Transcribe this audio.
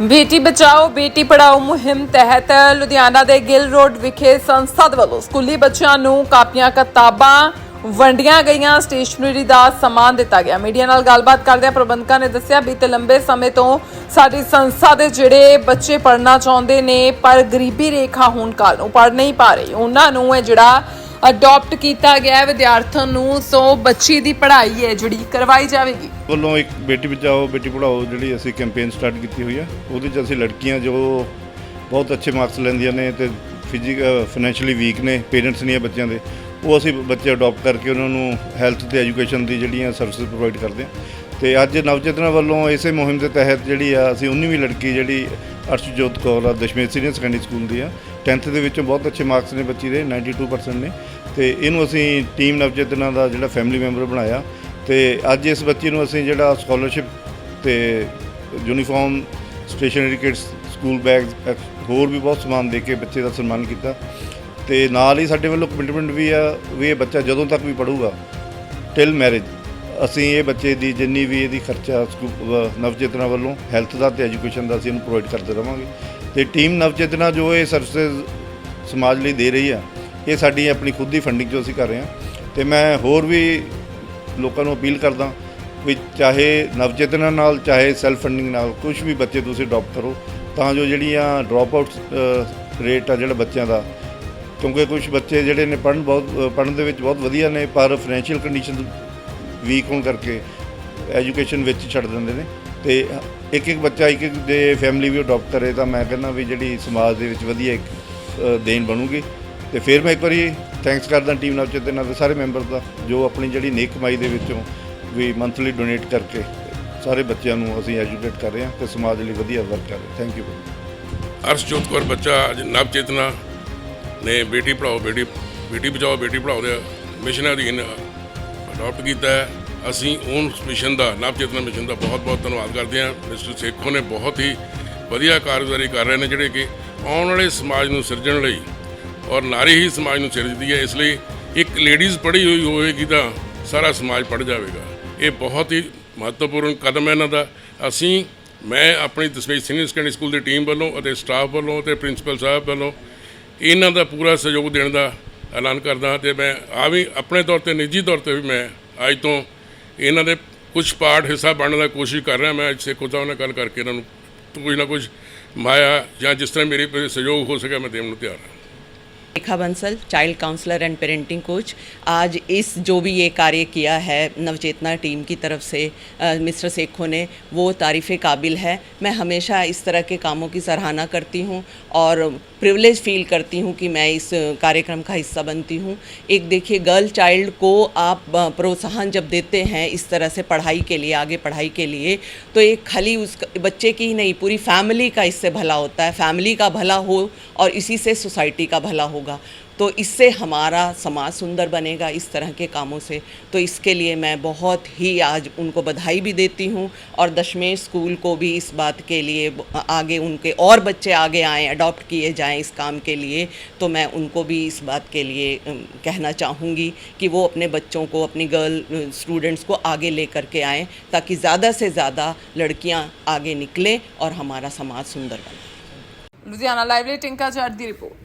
ਬੇਟੀ ਬਚਾਓ ਬੇਟੀ ਪੜਾਓ ਮੁਹਿੰਮ ਤਹਿਤ ਲੁਧਿਆਣਾ ਦੇ ਗਿੱਲ ਰੋਡ ਵਿਖੇ ਸੰਸਥਾ ਦੇ ਵੱਲੋਂ ਸਕੂਲੀ ਬੱਚਿਆਂ ਨੂੰ ਕਾਪੀਆਂ, ਕਿਤਾਬਾਂ ਵੰਡੀਆਂ ਗਈਆਂ। ਸਟੇਸ਼ਨਰੀ ਦਾ ਸਮਾਨ ਦਿੱਤਾ ਗਿਆ। ਮੀਡੀਆ ਨਾਲ ਗੱਲਬਾਤ ਕਰਦਿਆਂ ਪ੍ਰਬੰਧਕਾਂ ਨੇ ਦੱਸਿਆ, ਬੀਤੇ ਲੰਬੇ ਸਮੇਂ ਤੋਂ ਸਾਡੀ ਸੰਸਥਾ ਦੇ ਜਿਹੜੇ ਬੱਚੇ ਪੜ੍ਹਨਾ ਚਾਹੁੰਦੇ ਨੇ, ਪਰ ਗਰੀਬੀ ਰੇਖਾ ਹੋਣ ਕਾਰਨ ਪੜ੍ਹ ਨਹੀਂ ਪਾ ਰਹੇ। ਉਹਨਾਂ ਨੂੰ ਇਹ ਜਿਹੜਾ ਅਡਾਪਟ ਕੀਤਾ ਗਿਆ ਹੈ ਵਿਦਿਆਰਥੀਆਂ ਨੂੰ, ਸੋ ਬੱਚੀ ਦੀ ਪੜ੍ਹਾਈ ਹੈ ਜਿਹੜੀ, ਕਰਵਾਈ ਜਾਵੇਗੀ। ਵੱਲੋਂ ਇੱਕ ਬੇਟੀ ਬਚਾਓ, ਬੇਟੀ ਪੜ੍ਹਾਓ ਜਿਹੜੀ ਅਸੀਂ ਕੈਂਪੇਨ ਸਟਾਰਟ ਕੀਤੀ ਹੋਈ ਆ, ਉਹਦੇ 'ਚ ਅਸੀਂ ਲੜਕੀਆਂ ਜੋ ਬਹੁਤ ਅੱਛੇ ਮਾਰਕਸ ਲੈਂਦੀਆਂ ਨੇ ਤੇ ਫਿਜੀਕ ਫਾਈਨੈਂਸ਼ੀਅਲੀ ਵੀਕ ਨੇ ਪੇਰੈਂਟਸ ਨਹੀਂ ਆ ਬੱਚਿਆਂ ਦੇ, ਉਹ ਅਸੀਂ ਬੱਚੇ ਅਡਾਪਟ ਕਰਕੇ ਉਹਨਾਂ ਨੂੰ ਹੈਲਥ ਤੇ ਐਜੂਕੇਸ਼ਨ ਦੀ ਜਿਹੜੀਆਂ ਸਰਵਿਸ ਪ੍ਰੋਵਾਈਡ ਕਰਦੇ ਹਾਂ ਤੇ ਅੱਜ ਨਵਚੇਤਨਾ ਵੱਲੋਂ ਇਸੇ ਮੁਹਿੰਮ ਦੇ ਤਹਿਤ ਜਿਹੜੀ ਆ, ਅਸੀਂ 19ਵੀਂ ਲੜਕੀ ਜਿਹੜੀ ਅਰਸ਼ਜੋਤ ਕੌਰ ਆ, ਦਸ਼ਮੇਸ਼ ਸੀਨੀਅਰ ਸੈਕੰਡਰੀ ਸਕੂਲ ਦੀ ਆ 10th ਦੇ ਵਿੱਚੋਂ ਬਹੁਤ ਅੱਛੇ ਮਾਰਕਸ ਨੇ ਬੱਚੀ ਦੇ 92% ਨੇ। ਤੇ ਇਹਨੂੰ ਅਸੀਂ ਟੀਮ ਨਵਚੇਤਨਾ ਦਾ ਜਿਹੜਾ ਫੈਮਿਲੀ ਮੈਂਬਰ ਬਣਾਇਆ। ਤੇ ਅੱਜ ਇਸ ਬੱਚੀ ਨੂੰ ਅਸੀਂ ਜਿਹੜਾ ਸਕਾਲਰਸ਼ਿਪ ਤੇ uniform stationery kits school bags ਹੋਰ ਵੀ ਬਹੁਤ ਸਮਾਨ ਦੇ ਕੇ ਬੱਚੇ ਦਾ ਸਨਮਾਨ ਕੀਤਾ। ਤੇ ਨਾਲ ਹੀ ਸਾਡੇ ਵੱਲੋਂ ਕਮਿਟਮੈਂਟ ਵੀ ਆ ਵੀ ਇਹ ਬੱਚਾ ਜਦੋਂ ਤੱਕ ਵੀ ਪੜੂਗਾ ਟਿਲ ਮੈਰਿਜ ਅਸੀਂ ਇਹ ਬੱਚੇ ਦੀ ਜਿੰਨੀ ਵੀ ਇਹਦੀ ਖਰਚਾ ਸਕੂ- ਅਹ ਨਵਚੇਤਨਾ ਵੱਲੋਂ ਹੈਲਥ ਦਾ ਤੇ ਐਜੂਕੇਸ਼ਨ ਦਾ ਅਸੀਂ ਇਹਨੂੰ ਪ੍ਰੋਵਾਈਡ ਕਰਦੇ ਰਵਾਂਗੇ। ਤੇ ਟੀਮ ਨਵਚੇਤਨਾ ਜੋ ਇਹ ਸਰਵਿਸਿਜ਼ ਸਮਾਜ ਲਈ ਦੇ ਰਹੀ ਆ, ਇਹ ਸਾਡੀ ਆਪਣੀ ਖੁਦ ਦੀ ਫੰਡਿੰਗ ਜੋ ਅਸੀਂ ਕਰ ਰਹੇ ਹਾਂ ਤੇ ਮੈਂ ਹੋਰ ਵੀ ਲੋਕਾਂ ਨੂੰ ਅਪੀਲ ਕਰਦਾ ਵੀ ਚਾਹੇ ਨਵਚੇਤਨਾ ਨਾਲ, ਚਾਹੇ ਸੈਲਫ ਫੰਡਿੰਗ ਨਾਲ ਕੁਝ ਵੀ ਬੱਚੇ ਤੁਸੀਂ ਅਡਾਪਟ ਕਰੋ, ਤਾਂ ਜੋ ਜਿਹੜੀਆਂ ਡ੍ਰੌਪ ਆਊਟ ਰੇਟ ਆ ਜਿਹੜਾ ਬੱਚਿਆਂ ਦਾ, ਕਿਉਂਕਿ ਕੁਝ ਬੱਚੇ ਜਿਹੜੇ ਨੇ ਪੜ੍ਹਨ ਬਹੁਤ ਪੜ੍ਹਨ ਦੇ ਵਿੱਚ ਬਹੁਤ ਵਧੀਆ ਨੇ, ਪਰ ਫਾਈਨੈਂਸ਼ੀਅਲ ਕੰਡੀਸ਼ਨ ਵੀਕ ਹੋਣ ਕਰਕੇ ਐਜੂਕੇਸ਼ਨ ਵਿੱਚ ਛੱਡ ਦਿੰਦੇ ਨੇ। ਤੇ ਇੱਕ ਇੱਕ ਬੱਚਾ ਇੱਕ ਇੱਕ ਦੇ ਫੈਮਿਲੀ ਵੀ ਅਡਾਪਟ ਕਰੇ ਤਾਂ ਮੈਂ ਕਹਿੰਦਾ ਵੀ ਜਿਹੜੀ ਸਮਾਜ ਦੇ ਵਿੱਚ ਵਧੀਆ ਇੱਕ ਦੇਣ ਬਣੂਗੀ। ਤੇ ਫਿਰ ਮੈਂ ਇੱਕ ਵਾਰੀ ਥੈਂਕਸ ਕਰਦਾ ਟੀਮ ਨਾਲ ਚੇਤੇ ਨਾਲ ਸਾਰੇ ਮੈਂਬਰ ਦਾ, ਜੋ ਆਪਣੀ ਜਿਹੜੀ ਨੇਕ ਕਮਾਈ ਦੇ ਵਿੱਚੋਂ ਵੀ ਮੰਥਲੀ ਡੋਨੇਟ ਕਰਕੇ ਸਾਰੇ ਬੱਚਿਆਂ ਨੂੰ ਅਸੀਂ ਐਜੂਕੇਟ ਕਰ ਰਹੇ ਹਾਂ ਤੇ ਸਮਾਜ ਲਈ ਵਧੀਆ ਵਰਕ ਕਰ ਰਹੇ ਥੈਂਕ ਯੂ ਅਰਸ਼ਜੋਤ ਕੌਰ ਬੱਚਾ ਅੱਜ ਨਵ ਚੇਤਨਾ ਨੇ ਬੇਟੀ ਪੜਾਓ ਬੇਟੀ ਬੇਟੀ ਬਚਾਓ, ਬੇਟੀ ਪੜਾਓ ਦੇ ਮਿਸ਼ਨ ਅਧੀਨ ਅਡਾਪਟ ਕੀਤਾ ਹੈ। ਅਸੀਂ ਉਸ ਮਿਸ਼ਨ ਦਾ ਨਵ ਚੇਤਨਾ ਮਿਸ਼ਨ ਦਾ ਬਹੁਤ ਬਹੁਤ ਧੰਨਵਾਦ ਕਰਦੇ ਹਾਂ। ਮਿਸਟਰ ਸੇਖੋ ਨੇ ਬਹੁਤ ਹੀ ਵਧੀਆ ਕਾਰਗੁਜ਼ਾਰੀ ਕਰ ਰਹੇ ਨੇ, ਜਿਹੜੇ ਕਿ ਆਉਣ ਵਾਲੇ ਸਮਾਜ ਨੂੰ ਸਿਰਜਣ ਲਈ ਔਰ ਨਾਰੀ ਹੀ ਸਮਾਜ ਨੂੰ ਸਿਰਜਦੀ ਹੈ। ਇਸ ਲਈ ਇੱਕ ਲੇਡੀਜ਼ ਪੜ੍ਹੀ ਹੋਈ ਹੋਵੇਗੀ ਤਾਂ ਸਾਰਾ ਸਮਾਜ ਪੜ੍ਹ ਜਾਵੇਗਾ। ਇਹ ਬਹੁਤ ਹੀ ਮਹੱਤਵਪੂਰਨ ਕਦਮ ਹੈ ਇਹਨਾਂ ਦਾ। ਅਸੀਂ, ਮੈਂ ਆਪਣੀ ਦਸਵੇਂ ਸੀਨੀਅਰ ਸੈਕੰਡਰੀ ਸਕੂਲ ਦੀ ਟੀਮ ਵੱਲੋਂ ਅਤੇ ਸਟਾਫ ਵੱਲੋਂ ਅਤੇ ਪ੍ਰਿੰਸੀਪਲ ਸਾਹਿਬ ਵੱਲੋਂ ਇਹਨਾਂ ਦਾ ਪੂਰਾ ਸਹਿਯੋਗ ਦੇਣ ਦਾ ਐਲਾਨ ਕਰਦਾ ਹਾਂ ਤੇ ਮੈਂ ਆ ਵੀ ਆਪਣੇ ਤੌਰ ਤੇ, ਨਿੱਜੀ ਤੌਰ ਤੇ ਵੀ ਮੈਂ ਅੱਜ ਤੋਂ ਇਹਨਾਂ ਦੇ ਕੁਝ ਪਾਰਟ ਹਿੱਸਾ ਬਣਨ ਦਾ ਕੋਸ਼ਿਸ਼ ਕਰ ਰਿਹਾ, ਮੈਂ ਅੱਜ ਸੇਖੋ ਉਹਨਾਂ ਨਾਲ ਗੱਲ ਕਰਕੇ ਇਹਨਾਂ ਨੂੰ ਕੁਝ ਨਾ ਕੁਝ ਮਾਇਆ ਜਾਂ ਜਿਸ ਤਰ੍ਹਾਂ ਮੇਰੀ ਸਹਿਯੋਗ ਹੋ ਸਕਿਆ ਮੈਂ ਦੇਣ ਨੂੰ ਤਿਆਰ ਹਾਂ। Rekha Bansal child counsellor and parenting coach आज इस जो भी ये कार्य किया है नवचेतना टीम की तरफ़ से अ, मिस्टर सेखो ने वो तारीफ़ काबिल है। मैं हमेशा इस तरह के कामों की सराहना करती हूँ और प्रिविलेज फील करती हूँ कि मैं इस कार्यक्रम का हिस्सा बनती हूँ। एक देखिए गर्ल चाइल्ड को आप प्रोत्साहन जब देते हैं इस तरह से पढ़ाई के लिए आगे पढ़ाई के लिए तो एक खाली उस बच्चे की ही नहीं पूरी फैमिली का इससे भला होता है। फैमिली का भला हो और इसी से सोसाइटी का भला होगा। होगा। तो इससे हमारा समाज सुंदर बनेगा इस तरह के कामों से। तो इसके लिए मैं बहुत ही आज उनको बधाई भी देती हूँ और दशमेश स्कूल को भी इस बात के लिए आगे उनके और बच्चे आगे आए अडॉप्ट किए जाएँ इस काम के लिए। तो मैं उनको भी इस बात के लिए कहना चाहूँगी कि वो अपने बच्चों को, अपनी गर्ल स्टूडेंट्स को आगे ले करके आएँ ताकि ज़्यादा से ज़्यादा लड़कियाँ आगे निकलें और हमारा समाज सुंदर बने। लुधियाना लाइवली टिंका चार्ट रिपोर्ट।